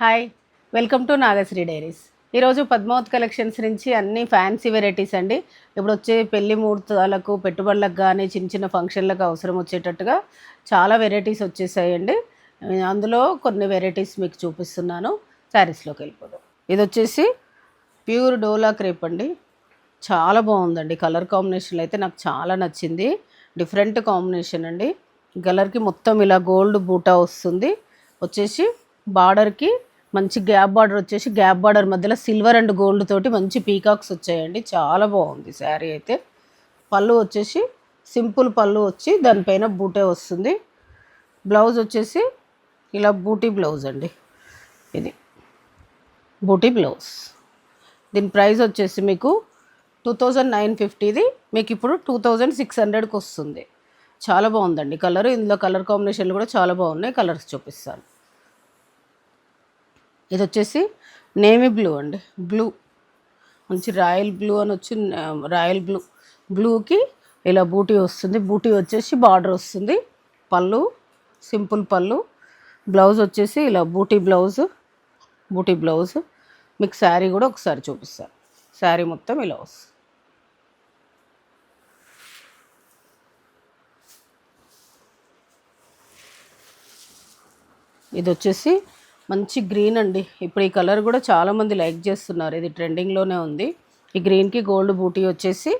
Hi welcome to Nagasri diaries. ఈరోజు Padmavat collections నుంచి అన్ని ఫ్యాన్సీ వెరైటీస్ అండి. ఇప్పుడు వచ్చే పెళ్ళి ముహూర్తాలకు పెట్టుబడులకు కానీ చిన్న చిన్న ఫంక్షన్లకు అవసరం వచ్చేటట్టుగా చాలా వెరైటీస్ వచ్చేసాయండి. అందులో కొన్ని వెరైటీస్ మీకు చూపిస్తున్నాను. శారీస్లోకి వెళ్ళిపోదాం. ఇది వచ్చేసి ప్యూర్ డోలా క్రేప్ అండి. చాలా బాగుందండి. కలర్ కాంబినేషన్లో అయితే నాకు చాలా నచ్చింది. డిఫరెంట్ కాంబినేషన్ అండి. కలర్కి మొత్తం ఇలా గోల్డ్ బూటా వస్తుంది. వచ్చేసి బార్డర్కి మంచి గ్యాప్ బార్డర్ వచ్చేసి గ్యాప్ బార్డర్ మధ్యలో సిల్వర్ అండ్ గోల్డ్ తోటి మంచి పీకాక్స్ వచ్చాయండి. చాలా బాగుంది శారీ అయితే. పళ్ళు వచ్చేసి సింపుల్ పళ్ళు వచ్చి దానిపైన బూటే వస్తుంది. బ్లౌజ్ వచ్చేసి ఇలా బూటీ బ్లౌజ్ అండి ఇది. బూటీ బ్లౌజ్. దీని ప్రైస్ వచ్చేసి మీకు టూ థౌజండ్ నైన్ ఫిఫ్టీది. మీకు ఇప్పుడు టూ థౌజండ్ సిక్స్ హండ్రెడ్కి వస్తుంది. చాలా బాగుందండి. కలర్ ఇందులో కలర్ కాంబినేషన్లు కూడా చాలా బాగున్నాయి. కలర్స్ చూపిస్తాను. ఇది వచ్చేసి నేమీ బ్లూ అండి. బ్లూ. మంచి రాయల్ బ్లూ అని వచ్చి రాయల్ బ్లూ. బ్లూకి ఇలా బూటీ వస్తుంది. బూటీ వచ్చేసి బార్డర్ వస్తుంది. పళ్ళు సింపుల్ పళ్ళు. బ్లౌజ్ వచ్చేసి ఇలా బూటీ బ్లౌజ్ బూటీ బ్లౌజ్. మీకు శారీ కూడా ఒకసారి చూపిస్తాను. శారీ మొత్తం ఇలా వస్తుంది. ఇది వచ్చేసి మంచి గ్రీన్ అండి. ఇప్పుడు ఈ కలర్ కూడా చాలామంది లైక్ చేస్తున్నారు. ఇది ట్రెండింగ్లోనే ఉంది. ఈ గ్రీన్కి గోల్డ్ బూటీ వచ్చేసి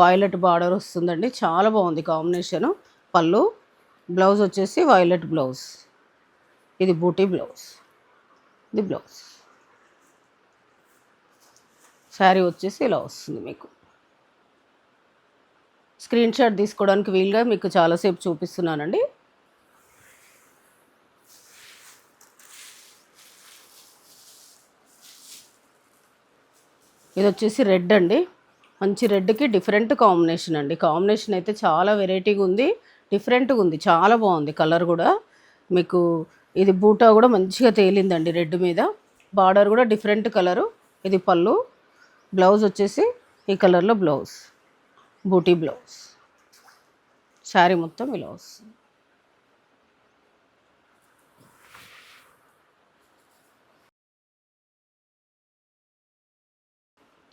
వాయిలెట్ బార్డర్ వస్తుందండి. చాలా బాగుంది కాంబినేషను. పళ్ళు బ్లౌజ్ వచ్చేసి వాయిలెట్ బ్లౌజ్. ఇది బూటీ బ్లౌజ్. ఇది బ్లౌజ్. శారీ వచ్చేసి ఇలా వస్తుంది మీకు. స్క్రీన్ షాట్ తీసుకోవడానికి వీలుగా మీకు చాలాసేపు చూపిస్తున్నానండి. ఇది వచ్చేసి రెడ్ అండి. మంచి రెడ్కి డిఫరెంట్ కాంబినేషన్ అండి. కాంబినేషన్ అయితే చాలా వెరైటీగా ఉంది. డిఫరెంట్గా ఉంది. చాలా బాగుంది కలర్ కూడా. మీకు ఇది బూటా కూడా మంచిగా తేలిందండి రెడ్ మీద. బార్డర్ కూడా డిఫరెంట్ కలరు. ఇది పళ్ళు. బ్లౌజ్ వచ్చేసి ఈ కలర్లో బ్లౌజ్. బూటీ బ్లౌజ్. శారీ మొత్తం ఇలా వస్తుంది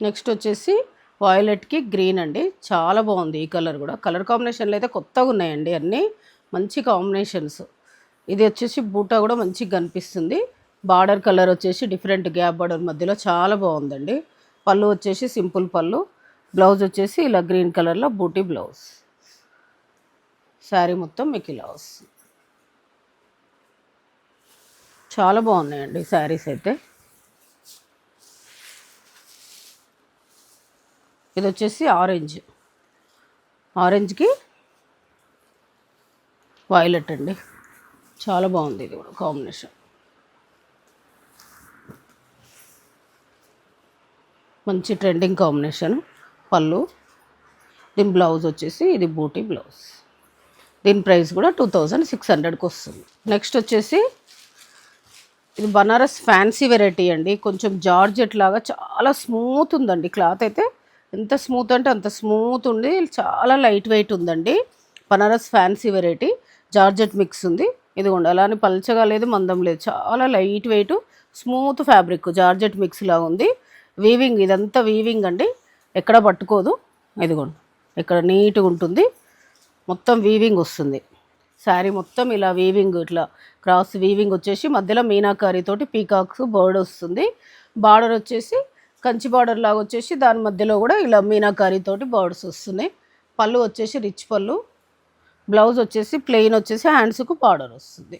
నెక్స్ట్ వచ్చేసి వాయిలెట్కి గ్రీన్ అండి. చాలా బాగుంది ఈ కలర్ కూడా. కలర్ కాంబినేషన్లు అయితే కొత్తగా ఉన్నాయండి అన్నీ. మంచి కాంబినేషన్స్ ఇది వచ్చేసి బూటా కూడా మంచిగా కనిపిస్తుంది. బార్డర్ కలర్ వచ్చేసి డిఫరెంట్ గ్యాప్ బార్డర్ మధ్యలో చాలా బాగుందండి. పళ్ళు వచ్చేసి సింపుల్ పళ్ళు. బ్లౌజ్ వచ్చేసి ఇలా గ్రీన్ కలర్లో బూటీ బ్లౌజ్ శారీ మొత్తం మీకు ఇలా వస్తుంది చాలా బాగున్నాయండి శారీస్ అయితే. ఇది వచ్చేసి ఆరెంజ్. ఆరెంజ్కి వైలెట్ అండి. చాలా బాగుంది ఇది కూడా కాంబినేషన్. మంచి ట్రెండింగ్ కాంబినేషన్. పళ్ళు. దీని బ్లౌజ్ వచ్చేసి ఇది బూటీ బ్లౌజ్. దీని ప్రైస్ కూడా టూ థౌజండ్ సిక్స్ హండ్రెడ్కి వస్తుంది. నెక్స్ట్ వచ్చేసి ఇది బనారస్ ఫ్యాన్సీ వెరైటీ అండి. కొంచెం జార్జెట్ లాగా చాలా స్మూత్ ఉందండి క్లాత్ అయితే. ఎంత స్మూత్ అంటే అంత స్మూత్ ఉంది. చాలా లైట్ వెయిట్ ఉందండి. Banaras fancy variety. Georgette mix ఉంది. ఇదిగోండి అలానే పల్చగా లేదు మందం లేదు. చాలా light weight smooth fabric georgette mix లాగా ఉంది. వీవింగ్ ఇదంతా వీవింగ్ అండి. ఎక్కడ పట్టుకోదు. ఇదిగోండి ఇక్కడ నీట్గా ఉంటుంది. మొత్తం వీవింగ్ వస్తుంది. శారీ మొత్తం ఇలా వీవింగ్ ఇట్లా క్రాస్ వీవింగ్ వచ్చేసి మధ్యలో మీనాకారితోటి పీకాక్స్ బర్డ్ వస్తుంది. బార్డర్ వచ్చేసి కంచి బార్డర్ లాగా వచ్చేసి దాని మధ్యలో కూడా ఇలా మీనాకారి తోటి బర్డ్స్ వస్తున్నాయి. పళ్ళు వచ్చేసి రిచ్ పళ్ళు బ్లౌజ్ వచ్చేసి ప్లెయిన్ వచ్చేసి హ్యాండ్స్కు బార్డర్ వస్తుంది.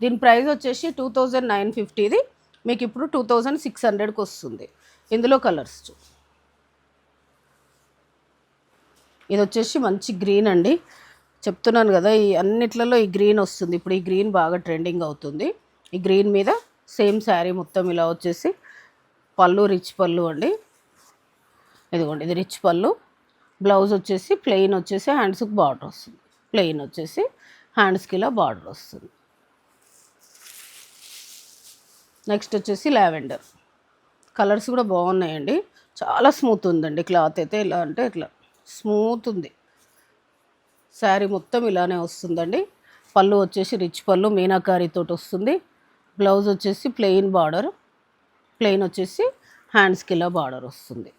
దీని ప్రైస్ వచ్చేసి టూ థౌజండ్ నైన్ ఫిఫ్టీది మీకు ఇప్పుడు టూ థౌజండ్ సిక్స్ హండ్రెడ్కి వస్తుంది. ఇందులో కలర్స్ ఇది వచ్చేసి మంచి గ్రీన్ అండి. చెప్తున్నాను కదా ఈ అన్నిట్లలో ఈ గ్రీన్ వస్తుంది. ఇప్పుడు ఈ గ్రీన్ బాగా ట్రెండింగ్ అవుతుంది. ఈ గ్రీన్ మీద సేమ్ శారీ మొత్తం ఇలా వచ్చేసి పళ్ళు రిచ్ పళ్ళు అండి. ఇదిగోండి ఇది రిచ్ పళ్ళు. బ్లౌజ్ వచ్చేసి ప్లెయిన్ వచ్చేసి హ్యాండ్స్కి బార్డర్ వస్తుంది. ప్లెయిన్ వచ్చేసి హ్యాండ్స్కి ఇలా బార్డర్ వస్తుంది. నెక్స్ట్ వచ్చేసి లావెండర్. కలర్స్ కూడా బాగున్నాయండి. చాలా స్మూత్ ఉందండి. క్లాత్ అయితే ఇలా అంటే ఇట్లా స్మూత్ ఉంది. శారీ మొత్తం ఇలానే వస్తుందండి. పళ్ళు వచ్చేసి రిచ్ పళ్ళు మీనాకారీతో వస్తుంది. బ్లౌజ్ వచ్చేసి ప్లెయిన్ బార్డర్. ప్లెయిన్ వచ్చేసి హ్యాండ్స్కి ఇలా బార్డర్ వస్తుంది.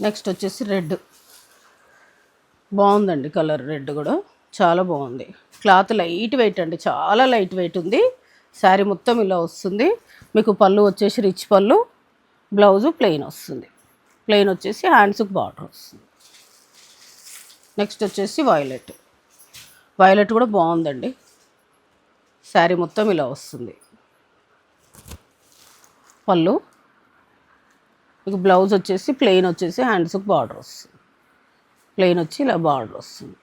నెక్స్ట్ వచ్చేసి రెడ్. బాగుందండి కలర్ రెడ్ కూడా. చాలా బాగుంది. క్లాత్ లైట్ వెయిట్ అండి. చాలా లైట్ వెయిట్ ఉంది. శారీ మొత్తం ఇలా వస్తుంది. మీకు పళ్ళు వచ్చేసి రిచ్ పళ్ళు. బ్లౌజు ప్లెయిన్ వస్తుంది. ప్లెయిన్ వచ్చేసి హ్యాండ్స్కి బార్డర్ వస్తుంది. నెక్స్ట్ వచ్చేసి వైలెట్. వైలెట్ కూడా బాగుందండి. శారీ మొత్తం ఇలా వస్తుంది. పళ్ళు. మీకు బ్లౌజ్ వచ్చేసి ప్లెయిన్ వచ్చేసి హ్యాండ్స్కి బార్డర్ వస్తుంది. ప్లెయిన్ వచ్చి ఇలా బార్డర్ వస్తుంది.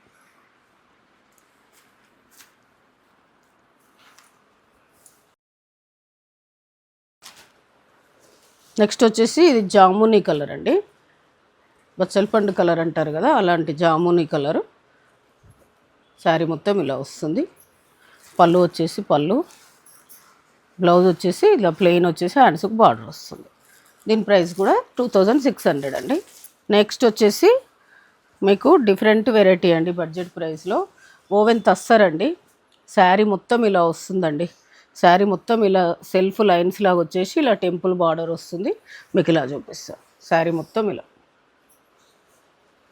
నెక్స్ట్ వచ్చేసి ఇది జామునీ కలర్ అండి. బచ్చలపండు కలర్ అంటారు కదా అలాంటి జామునీ కలరు. శారీ మొత్తం ఇలా వస్తుంది. పళ్ళు వచ్చేసి పళ్ళు బ్లౌజ్ వచ్చేసి ఇలా ప్లెయిన్ వచ్చేసి హ్యాండ్స్కి బార్డర్ వస్తుంది. దీని ప్రైస్ కూడా టూ థౌజండ్ సిక్స్ హండ్రెడ్ అండి. నెక్స్ట్ వచ్చేసి మీకు డిఫరెంట్ వెరైటీ అండి బడ్జెట్ ప్రైస్లో. ఓవెన్ తస్సరండి శారీ మొత్తం ఇలా వస్తుందండి. శారీ మొత్తం ఇలా సెల్ఫ్ లైన్స్ లాగా వచ్చేసి ఇలా టెంపుల్ బార్డర్ వస్తుంది. మీకు ఇలా చూపిస్తాను శారీ మొత్తం ఇలా.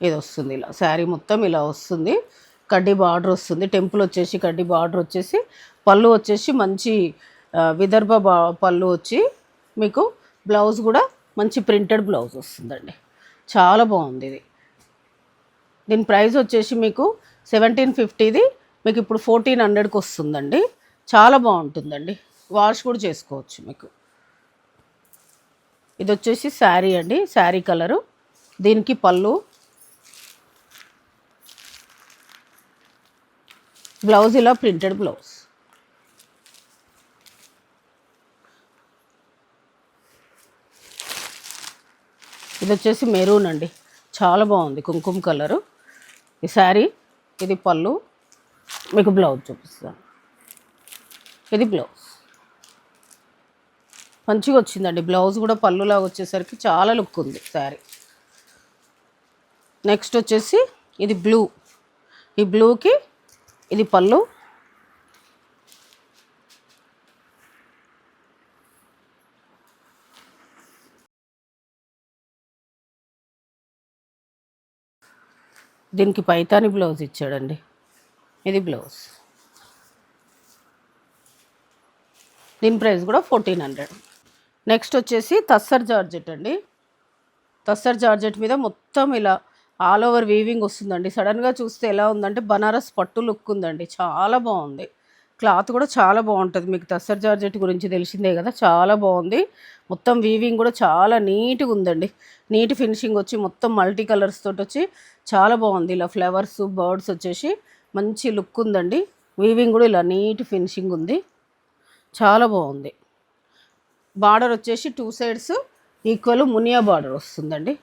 ఇది వస్తుంది ఇలా. శారీ మొత్తం ఇలా వస్తుంది. కడ్డీ బార్డర్ వస్తుంది. టెంపుల్ వచ్చేసి కడ్డీ బార్డర్ వచ్చేసి పళ్ళు వచ్చేసి మంచి విదర్భ బా పళ్ళు వచ్చి మీకు బ్లౌజ్ కూడా మంచి ప్రింటెడ్ బ్లౌజ్ వస్తుందండి. చాలా బాగుంది ఇది. దీని ప్రైస్ వచ్చేసి మీకు సెవెంటీన్ ఫిఫ్టీది. మీకు ఇప్పుడు ఫోర్టీన్ హండ్రెడ్కి వస్తుందండి. చాలా బాగుంటుందండి. వాష్ కూడా చేసుకోవచ్చు మీకు. ఇది వచ్చేసి శారీ అండి. శారీ కలరు. దీనికి పళ్ళు బ్లౌజ్ ఇలా ప్రింటెడ్ బ్లౌజ్. ఇది వచ్చేసి మెరూన్ అండి. చాలా బాగుంది కుంకుమ కలరు. ఈ శారీ ఇది పళ్ళు. మీకు బ్లౌజ్ చూపిస్తాను. ఇది బ్లౌజ్. మంచిగా వచ్చిందండి. బ్లౌజ్ కూడా పళ్ళులాగా వచ్చేసరికి చాలా లుక్ ఉంది శారీ. నెక్స్ట్ వచ్చేసి ఇది బ్లూ. ఈ బ్లూకి ఇది పళ్ళు. దీనికి పైతాని బ్లౌజ్ ఇచ్చాడండి. ఇది బ్లౌజ్. దీని ప్రైస్ కూడా ఫోర్టీన్ హండ్రెడ్. నెక్స్ట్ వచ్చేసి తస్సర్ జార్జెట్ అండి. తస్సర్ జార్జెట్ మీద మొత్తం ఇలా ఆల్ ఓవర్ వీవింగ్ వస్తుందండి. సడన్గా చూస్తే ఎలా ఉందంటే బనారస్ పట్టు లుక్ ఉందండి. చాలా బాగుంది. క్లాత్ కూడా చాలా బాగుంటుంది. మీకు తస్సర్ జార్జెట్ గురించి తెలిసిందే కదా చాలా బాగుంది. మొత్తం వీవింగ్ కూడా చాలా నీట్గా ఉందండి. నీట్ ఫినిషింగ్ వచ్చి మొత్తం మల్టీ కలర్స్ తోటి వచ్చి చాలా బాగుంది. ఇలా ఫ్లవర్స్ బర్డ్స్ వచ్చేసి మంచి లుక్ ఉందండి. వీవింగ్ కూడా ఇలా నీట్ ఫినిషింగ్ ఉంది. చాలా బాగుంది. బార్డర్ వచ్చేసి టూ సైడ్స్ ఈక్వల్ మునియా బార్డర్ వస్తుందండి.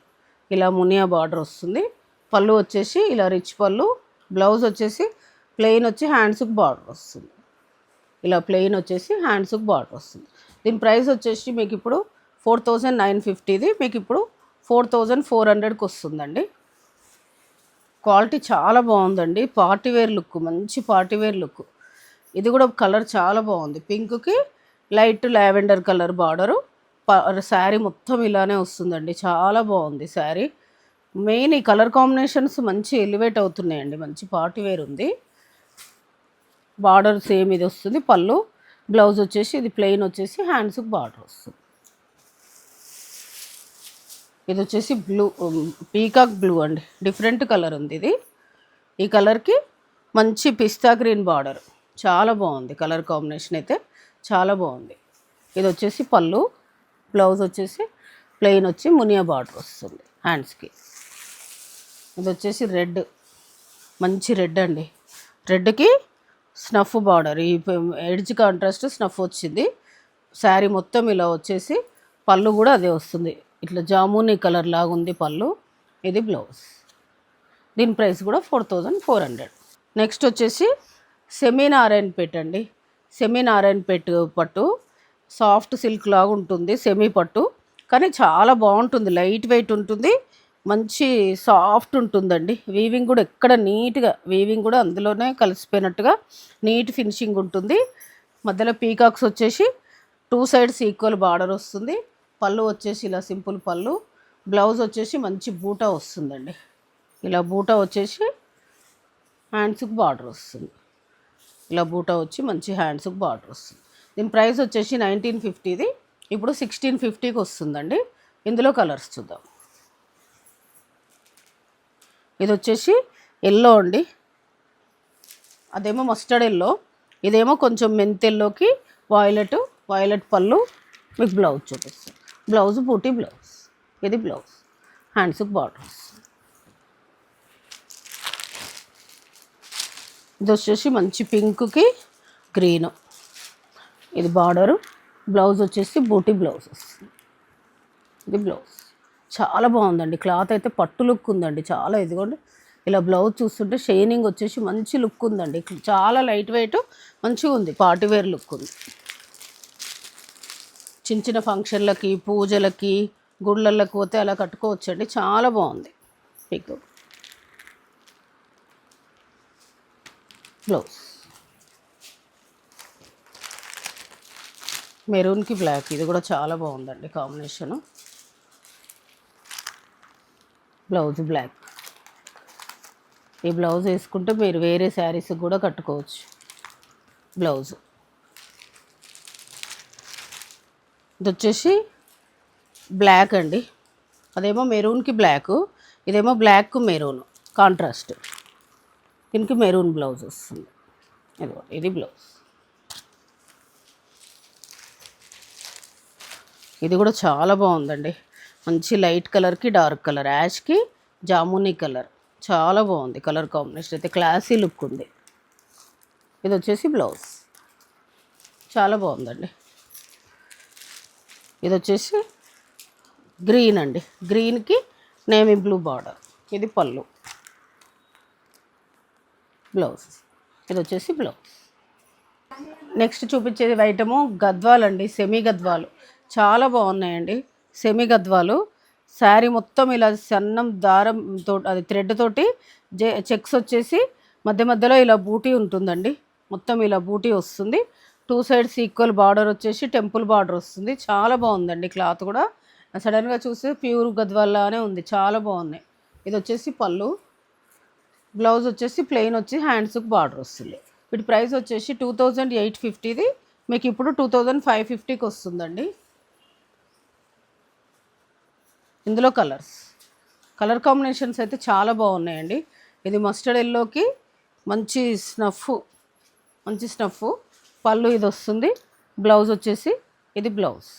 ఇలా మునియా బార్డర్ వస్తుంది. పళ్ళు వచ్చేసి ఇలా రిచ్ పళ్ళు బ్లౌజ్ వచ్చేసి ప్లెయిన్ వచ్చి హ్యాండ్స్కి బార్డర్ వస్తుంది. ఇలా ప్లెయిన్ వచ్చేసి హ్యాండ్స్కి బార్డర్ వస్తుంది. దీని ప్రైస్ వచ్చేసి మీకు ఇప్పుడు ఫోర్ థౌజండ్ నైన్ ఫిఫ్టీది. మీకు ఇప్పుడు ఫోర్ థౌజండ్ ఫోర్ హండ్రెడ్కి వస్తుందండి. క్వాలిటీ చాలా బాగుందండి. పార్టీ వేర్ లుక్ మంచి పార్టీ వేర్ లుక్. ఇది కూడా కలర్ చాలా బాగుంది. పింక్కి light lavender colour border. Sari మొత్తం ఇలానే వస్తుందండి. చాలా బాగుంది శారీ. మెయిన్ ఈ కలర్ కాంబినేషన్స్ మంచి ఎలివేట్ అవుతున్నాయండి. మంచి పార్టీ వేర్ ఉంది. బార్డర్ సేమ్ ఇది వస్తుంది. పళ్ళు బ్లౌజ్ వచ్చేసి ఇది ప్లెయిన్ వచ్చేసి హ్యాండ్స్కి బార్డర్ వస్తుంది. ఇది వచ్చేసి బ్లూ పీకాక్ బ్లూ అండి. డిఫరెంట్ కలర్ ఉంది ఇది. ఈ కలర్కి మంచి పిస్తా గ్రీన్ బార్డర్. చాలా బాగుంది కలర్ కాంబినేషన్ అయితే. చాలా బాగుంది. ఇది వచ్చేసి పళ్ళు బ్లౌజ్ వచ్చేసి ప్లెయిన్ వచ్చి మునియా బార్డర్ వస్తుంది హ్యాండ్స్కి ఇది వచ్చేసి రెడ్ మంచి రెడ్ అండి. రెడ్కి స్నఫ్ బార్డర్ ఈ ఎడ్జ్ కాంట్రాస్ట్ స్నఫ్ వచ్చింది. శారీ మొత్తం ఇలా వచ్చేసి పళ్ళు కూడా అదే వస్తుంది. ఇట్లా జాముని కలర్ లాగా ఉంది పళ్ళు ఇది బ్లౌజ్. దీని ప్రైస్ కూడా four thousand four hundred. Next వచ్చేసి సెమీ నారాయణ పెట్ అండి. సెమీ నారాయణ పెట్ పట్టు సాఫ్ట్ సిల్క్ లాగా ఉంటుంది సెమీ పట్టు. కానీ చాలా బాగుంటుంది లైట్ వెయిట్ ఉంటుంది మంచి సాఫ్ట్ ఉంటుందండి. వీవింగ్ కూడా ఎక్కడ నీట్గా వీవింగ్ కూడా అందులోనే కలిసిపోయినట్టుగా నీట్ ఫినిషింగ్ ఉంటుంది. మధ్యలో పీకాక్స్ వచ్చేసి టూ సైడ్స్ ఈక్వల్ బార్డర్ వస్తుంది. పళ్ళు వచ్చేసి ఇలా సింపుల్ పళ్ళు. బ్లౌజ్ వచ్చేసి మంచి బూటా వస్తుందండి. ఇలా బూటా వచ్చేసి హ్యాండ్స్కి బార్డర్ వస్తుంది. ఇలా బూటా వచ్చి మంచి హ్యాండ్స్కి బార్డర్ వస్తుంది. దీని ప్రైస్ వచ్చేసి నైన్టీన్ ఫిఫ్టీది. ఇప్పుడు సిక్స్టీన్ ఫిఫ్టీకి వస్తుందండి. ఇందులో కలర్స్ చూద్దాం. ఇది వచ్చేసి ఎల్లో అండి. అదేమో మస్టర్డ్ ఎల్లో. ఇదేమో కొంచెం మెంతెల్లోకి వాయిలెట్ వాయిలెట్ పళ్ళు మీకు బ్లౌజ్ చూపిస్తాను బ్లౌజ్ బూటీ బ్లౌజ్. ఇది బ్లౌజ్. హ్యాండ్స్కి బార్డర్స్. ఇది వచ్చేసి మంచి పింక్కి గ్రీన్. ఇది బార్డరు. బ్లౌజ్ వచ్చేసి బూటీ బ్లౌజ్ వస్తుంది ఇది బ్లౌజ్. చాలా బాగుందండి. క్లాత్ అయితే పట్టు లుక్ ఉందండి. చాలా ఇదిగోండి. ఇలా బ్లౌజ్ చూస్తుంటే షైనింగ్ వచ్చేసి మంచి లుక్ ఉందండి. చాలా లైట్ వెయిట్ మంచిగా ఉంది. పార్టీ వేర్ లుక్ ఉంది. చిన్న చిన్న ఫంక్షన్లకి పూజలకి గుళ్ళకి పోతే అలా కట్టుకోవచ్చండి. చాలా బాగుంది. మీకు. బ్లౌజ్. మెరూన్కి బ్లాక్. ఇది కూడా చాలా బాగుందండి కాంబినేషను. Blouse black. ఈ బ్లౌజ్ వేసుకుంటే మీరు వేరే శారీస్ కూడా కట్టుకోవచ్చు. బ్లౌజ్. ఇది వచ్చేసి బ్లాక్ అండి. అదేమో మెరూన్కి బ్లాక్. ఇదేమో బ్లాక్ మెరూన్. కాంట్రాస్ట్. దీనికి మెరూన్ బ్లౌజ్ వస్తుంది. ఇదిగో ఇది బ్లౌజ్. ఇది కూడా చాలా బాగుందండి. మంచి లైట్ కలర్కి డార్క్ కలర్. యాష్కి జామునీ కలర్. చాలా బాగుంది కలర్ కాంబినేషన్ అయితే. క్లాసీ లుక్ ఉంది. ఇది వచ్చేసి బ్లౌజ్. చాలా బాగుందండి. ఇది వచ్చేసి గ్రీన్ అండి. గ్రీన్కి నేమీ బ్లూ బార్డర్. ఇది పళ్ళు. బ్లౌజ్. ఇది వచ్చేసి బ్లౌజ్. నెక్స్ట్ చూపించేది ఐటము గద్వాలండి సెమీ గద్వాలు. చాలా బాగున్నాయండి. సెమీ గద్వాలు. శారీ మొత్తం ఇలా సన్నం దారం తో అది థ్రెడ్ తోటి జె చెక్స్ వచ్చేసి మధ్య మధ్యలో ఇలా బూటీ ఉంటుందండి. మొత్తం ఇలా బూటీ వస్తుంది. టూ సైడ్స్ ఈక్వల్ బార్డర్ వచ్చేసి టెంపుల్ బార్డర్ వస్తుంది. చాలా బాగుందండి క్లాత్ కూడా. సడన్గా చూస్తే ప్యూర్ గద్వాల్లానే ఉంది. చాలా బాగున్నాయి. ఇది వచ్చేసి పళ్ళు. బ్లౌజ్ వచ్చేసి ప్లెయిన్ వచ్చి హ్యాండ్స్కి బార్డర్ వస్తుంది. వీటి ప్రైస్ వచ్చేసి టూ థౌజండ్ ఎయిట్ ఫిఫ్టీది. మీకు ఇప్పుడు టూ థౌజండ్ ఫైవ్ ఫిఫ్టీకి వస్తుందండి. ఇందులో కలర్స్. కలర్ కాంబినేషన్స్ అయితే చాలా బాగున్నాయండి. ఇది మస్టర్డ్ ఎల్లోకి మంచి స్నఫ్ మంచి స్నఫ్. పళ్ళు ఇది వస్తుంది. బ్లౌజ్ వచ్చేసి ఇది బ్లౌజ్.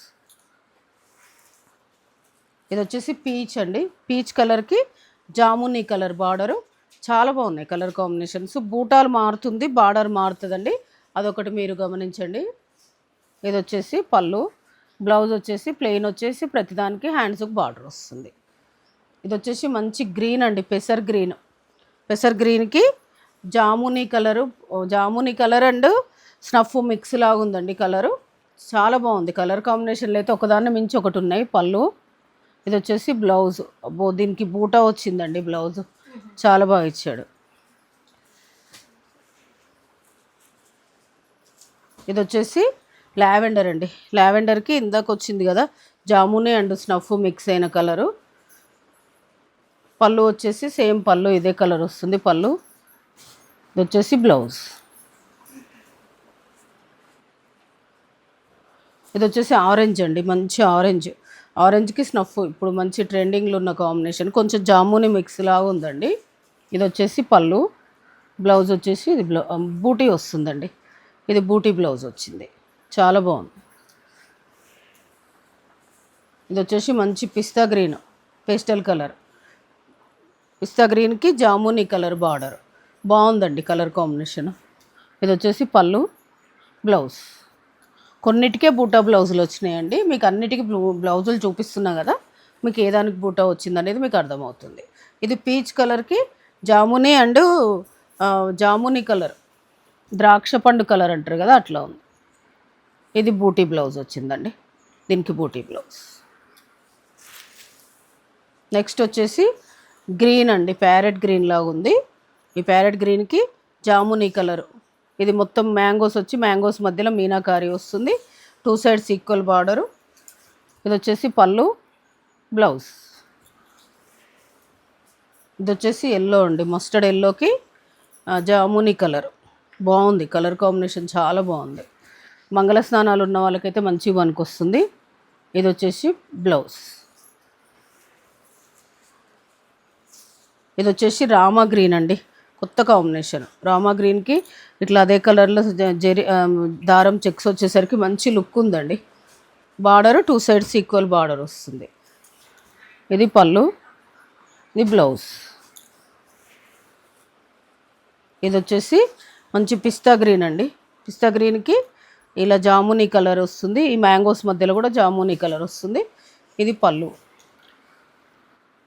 ఇది వచ్చేసి పీచ్ అండి. పీచ్ కలర్కి జామునీ కలర్ బార్డరు. చాలా బాగున్నాయి కలర్ కాంబినేషన్స్. బూటాలు మారుతుంది బార్డర్ మారుతుందండి. అదొకటి మీరు గమనించండి. ఇది వచ్చేసి పళ్ళు. బ్లౌజ్ వచ్చేసి ప్లెయిన్ వచ్చేసి ప్రతిదానికి హ్యాండ్స్కి బార్డర్ వస్తుంది. ఇది వచ్చేసి మంచి గ్రీన్ అండి పెసర్ గ్రీన్. పెసర్ గ్రీన్కి జామునీ కలరు జామునీ కలర్ అండ్ స్నఫ్ మిక్స్ లాగా ఉందండి కలరు. చాలా బాగుంది. కలర్ కాంబినేషన్లో అయితే ఒకదాన్ని మించి ఒకటి ఉన్నాయి. పళ్ళు. ఇది వచ్చేసి బ్లౌజ్. అబ్బో దీనికి బూటా వచ్చిందండి బ్లౌజ్. చాలా బాగా ఇచ్చాడు. ఇది వచ్చేసి లావెండర్ అండి. లావెండర్కి ఇందాక వచ్చింది కదా జామునే అండ్ స్నఫ్ మిక్స్ అయిన కలరు. పళ్ళు వచ్చేసి సేమ్ పళ్ళు ఇదే కలర్ వస్తుంది పళ్ళు. ఇది వచ్చేసి బ్లౌజ్. ఇది వచ్చేసి ఆరెంజ్ అండి మంచి ఆరెంజ్. ఆరెంజ్కి స్నఫ్ ఇప్పుడు మంచి ట్రెండింగ్లో ఉన్న కాంబినేషన్. కొంచెం జాముని మిక్స్ లాగా ఉందండి. ఇది వచ్చేసి పళ్ళు. బ్లౌజ్ వచ్చేసి ఇది బ్లౌ బూటీ వస్తుందండి. ఇది బూటీ బ్లౌజ్ వచ్చింది. చాలా బాగుంది. ఇది వచ్చేసి మంచి పిస్తా గ్రీన్ పేస్టల్ కలర్. పిస్తా గ్రీన్కి జామునీ కలర్ బార్డర్. బాగుందండి కలర్ కాంబినేషన్. ఇది వచ్చేసి పళ్ళు బ్లౌజ్. కొన్నిటికే బూటా బ్లౌజులు వచ్చినాయండి. మీకు అన్నిటికీ బ్లూ బ్లౌజులు చూపిస్తున్నా కదా మీకు ఏ దానికి బూటా వచ్చిందనేది మీకు అర్థమవుతుంది. ఇది పీచ్ కలర్కి జామునీ అండ్ జామునీ కలర్. ద్రాక్ష పండు కలర్ అంటారు కదా అట్లా ఉంది. ఇది బూటీ బ్లౌజ్ వచ్చిందండి. దీనికి బూటీ బ్లౌజ్. నెక్స్ట్ వచ్చేసి గ్రీన్ అండి. ప్యారెట్ గ్రీన్ లాగా ఉంది. ఈ ప్యారెట్ గ్రీన్కి జామునీ కలర్. ఇది మొత్తం మ్యాంగోస్ వచ్చి మ్యాంగోస్ మధ్యలో మీనాకారి వస్తుంది. Two sides equal border. ఇది వచ్చేసి పళ్ళు బ్లౌజ్. ఇది వచ్చేసి ఎల్లో అండి. మస్టర్డ్ ఎల్లోకి జామునీ కలర్. బాగుంది. కలర్ కాంబినేషన్ చాలా బాగుంది. మంగళ స్నానాలు ఉన్న వాళ్ళకైతే మంచి వస్తుంది ఇది వచ్చేసి బ్లౌజ్. ఇది వచ్చేసి రామా గ్రీన్ అండి. కొత్త కాంబినేషన్. రామా గ్రీన్కి ఇట్లా అదే కలర్లో జ- జరి దారం చెక్స్ వచ్చేసరికి మంచి లుక్ ఉందండి. Border two sides equal border వస్తుంది. ఇది పళ్ళు ఇది బ్లౌజ్. ఇది వచ్చేసి మంచి పిస్తా గ్రీన్ అండి. పిస్తా గ్రీన్కి ఇలా జామునీ కలర్ వస్తుంది. ఈ మ్యాంగోస్ మధ్యలో కూడా జామునీ కలర్ వస్తుంది. ఇది పళ్ళు.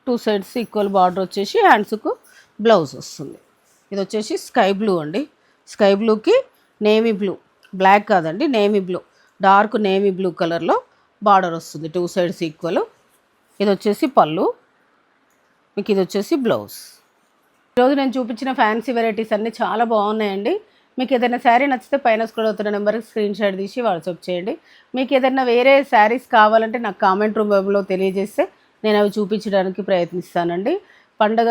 టూ సైడ్స్ ఈక్వల్ బార్డర్ వచ్చేసి హ్యాండ్స్కు బ్లౌజ్ వస్తుంది. ఇది వచ్చేసి స్కై బ్లూ అండి. స్కై బ్లూకి నేవీ బ్లూ బ్లాక్ కాదండి navy blue dark navy blue కలర్లో బార్డర్ వస్తుంది. టూ సైడ్స్ ఈక్వల్ ఇది వచ్చేసి పళ్ళు. మీకు ఇది వచ్చేసి బ్లౌజ్ ఈరోజు నేను చూపించిన ఫ్యాన్సీ వెరైటీస్ అన్నీ చాలా బాగున్నాయండి. మీకు ఏదైనా శారీ నచ్చితే పైన స్క్రోల్ అవుతున్న నెంబర్కి స్క్రీన్ షాట్ తీసి వాట్సాప్ చేయండి. మీకు ఏదైనా వేరే శారీస్ కావాలంటే నాకు కామెంట్ రూమ్లో తెలియజేస్తే నేను అవి చూపించడానికి ప్రయత్నిస్తానండి. పండగ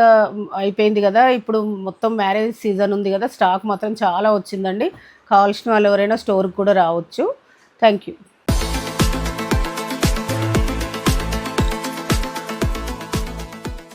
అయిపోయింది కదా ఇప్పుడు మొత్తం మ్యారేజ్ సీజన్ ఉంది కదా స్టాక్ మాత్రం చాలా వచ్చిందండి. కావాల్సిన వాళ్ళు ఎవరైనా స్టోర్కి కూడా రావచ్చు. Thank you